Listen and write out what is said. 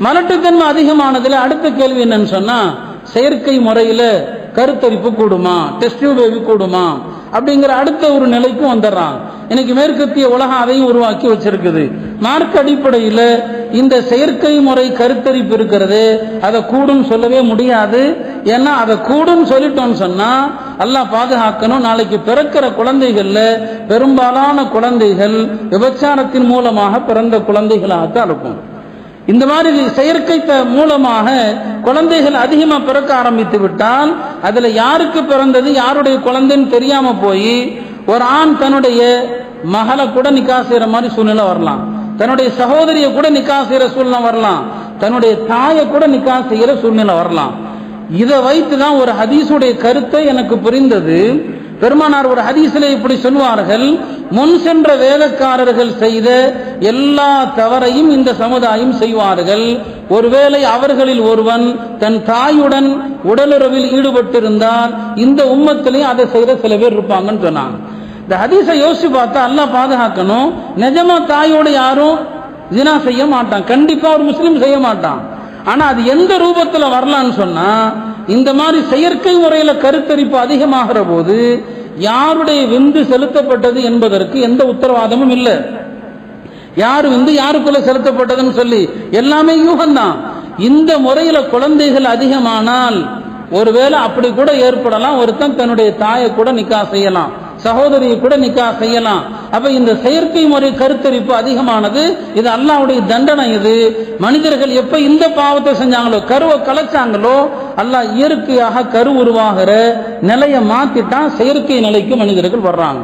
மலட்டுத்தன்மை அதிகமானதுல அடுத்த கேள்வி என்னன்னு சொன்னா செயற்கை முறையில கருத்தரிப்பு கூடுமா? டெஸ்ட் பேபி கூடுமா? அப்படிங்கிற அடுத்த ஒரு நிலைக்கும் வந்துடுறான். இன்னைக்கு மேற்கத்திய உலகம் அதையும் உருவாக்கி வச்சிருக்குது. மார்க் அடிப்படையில் இந்த செயற்கை முறை கருத்தரிப்பு இருக்கிறது. அதை கூடும் சொல்லவே முடியாது. ஏன்னா அதை கூடும் சொல்லிட்டோம்னு சொன்னா எல்லாம் பாதுகாக்கணும். நாளைக்கு பிறக்கிற குழந்தைகள்ல பெரும்பாலான குழந்தைகள் விபச்சாரத்தின் மூலமாக பிறந்த குழந்தைகளாகத்தான் இருக்கும். இந்த மாதிரி செயற்கை மூலமாக குழந்தைகள் அதிகமாக பிறக்க ஆரம்பித்து விட்டால் அதில் யாருக்கு பிறந்தது யாருடைய குழந்தைன்னு தெரியாமல் போய் ஒரு ஆண் தன்னுடைய மகளை கூட நிக்கா செய்கிற மாதிரி சூழ்நிலை வரலாம். தன்னுடைய சகோதரியை கூட நிக்கா செய்கிற சூழ்நிலை வரலாம். தன்னுடைய தாயை கூட நிக்கா செய்கிற சூழ்நிலை வரலாம். இதை வைத்து தான் ஒரு ஹதீஸுடைய கருத்தை எனக்கு புரிந்தது. பெருமானார் ஒரு ஹதீஸிலே இப்படி சொல்வார்கள் முன் சென்ற வேலைக்காரர்கள் செய்த எல்லா தவறையும் இந்த சமுதாயம் செய்வார்கள். ஒருவேளை அவர்களில் ஒருவன் தன் தாயுடன் உடலுறவில் ஈடுபட்டிருந்தால் இந்த உம்மத்திலையும் அதை செய்த சில பேர் இருப்பாங்கன்னு சொன்னாங்க. இந்த ஹதீஸை யோசிச்சு பார்த்தா அல்லாஹ் பாதுகாக்கணும். நிஜமா தாயோட யாரும் ஜினா செய்ய மாட்டான். கண்டிப்பா ஒரு முஸ்லீம் செய்ய மாட்டான். ஆனா அது எந்த ரூபத்துல வரலாம்னு சொன்னா இந்த மாதிரி செயற்கை முறையில கருத்தரிப்பு அதிகமாகிற போது யாருடைய விந்து செலுத்தப்பட்டது என்பதற்கு எந்த உத்தரவாதமும் இல்லை. யார் வந்து யாருக்குள்ள செலுத்தப்பட்டதுன்னு சொல்லி எல்லாமே யூகம்தான். இந்த முறையில குழந்தைகள் அதிகமானால் ஒருவேளை அப்படி கூட ஏற்படலாம் ஒருத்தன் தன்னுடைய தாயை கூட நிக்கா செய்யலாம். சகோதரியை கூட நிக்கா செய்யலாம். அப்ப இந்த செயற்கை முறை கருத்தரிப்பு அதிகமானது இது அல்லாவுடைய தண்டனை இது. மனிதர்கள் எப்ப இந்த பாவத்தை செஞ்சாங்களோ கருவை கலைச்சாங்களோ அல்லாஹ் இயற்கையாக கரு உருவாகிற நிலையை மாத்திட்டான் செயற்கை நிலைக்கு மனிதர்கள் வர்றாங்க.